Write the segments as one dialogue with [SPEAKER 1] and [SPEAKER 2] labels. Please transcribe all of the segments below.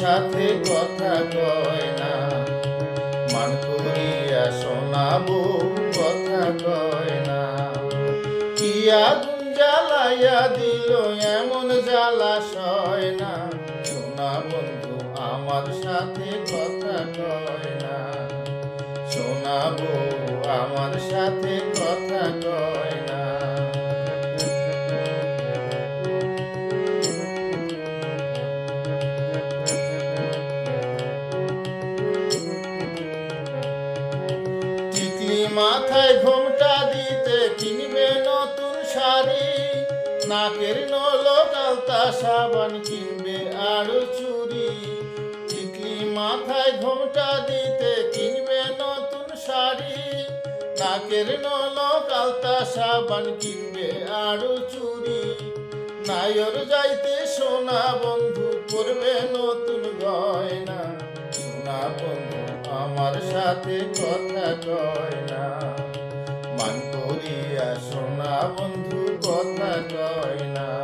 [SPEAKER 1] সাথে কথা কয় না। মান করিয়া শোনাবো, কথা কয় না। কি আগুন জ্বালাইয়া দিল, এমন জ্বালা সয় না। শোনা বন্ধু, আমার সাথে কথা কয় না। শোনাবো, আমার সাথে কথা কয় না। মাথায় ঘোমটা দিতে কিনবে নতুন শাড়ি। নাকের নলক আলতা সাবান কিনবে আরও চুরি টিকলি মাথায় ঘোমটা দিতে কিনবে নতুন শাড়ি। নাকের নলক আলতা সাবান কিনবে আরও চুরি নায়র যাইতে সোনা বন্ধু করবে নতুন গয়না। সোনা বন্ধু আমার সাথে কথা কয় না। মান করিয়া শোনা বন্ধু কথা কয় না।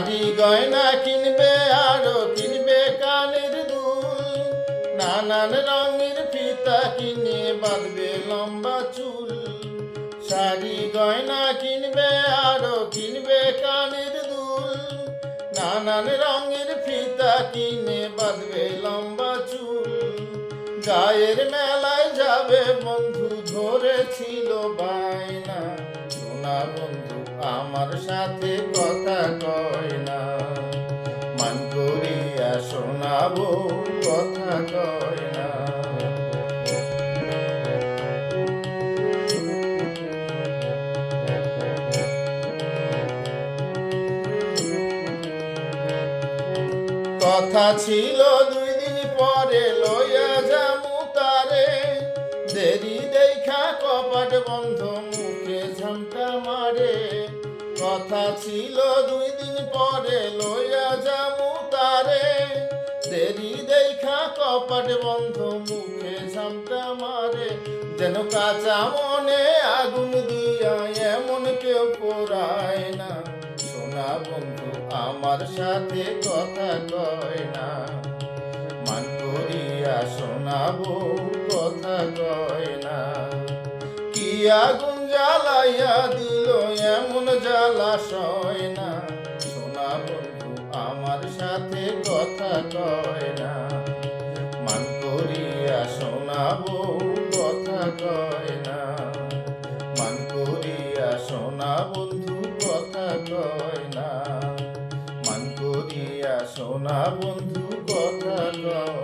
[SPEAKER 1] শাড়ি গয়না কিনবে আরও কিনবে, কানের দুল। নানান রঙের ফিতা কিনে বাঁধবে লম্বা চুল। শাড়ি গয়না কিনবে আরও কিনবে, কানের দুল। নানান রঙের ফিতা কিনে বাঁধবে লম্বা চুল। গায়ের মেলায় যাবে বন্ধু, ধরেছিল বায়না। সোনা বন্ধু আমার সাথে কথা কয় না। মান করিয়া শোনাবো, কথা কয় না। কথা ছিল দুই দিন পরে, লইয়া যামু তারে। দেরি দেখা কপাট বন্ধ মুখে ঝামটা মারে কথা ছিল দুই দিন পরে লইয়া যামু তারে। দেরি দেখা কপাট বন্ধ, মুখে ঝামটা মারে। যেন কাঁচা মনে আগুন দিয়া এমন কেউ পোড়ায় না। সোনা বন্ধু, আমার সাথে কথা কয় না। মান করিয়া শোনাবো কথা কয় না। কি আগুন জ্বালাইয়া দিল, এমন জ্বালা সয় না। সোনা বন্ধু, আমার সাথে কথা কয় না। মান করিয়া শোনাবো কথা কয় না। মান করিয়া শোনা বন্ধু, কথা কয় না। মান করিয়া শোনা বন্ধু, কথা কয়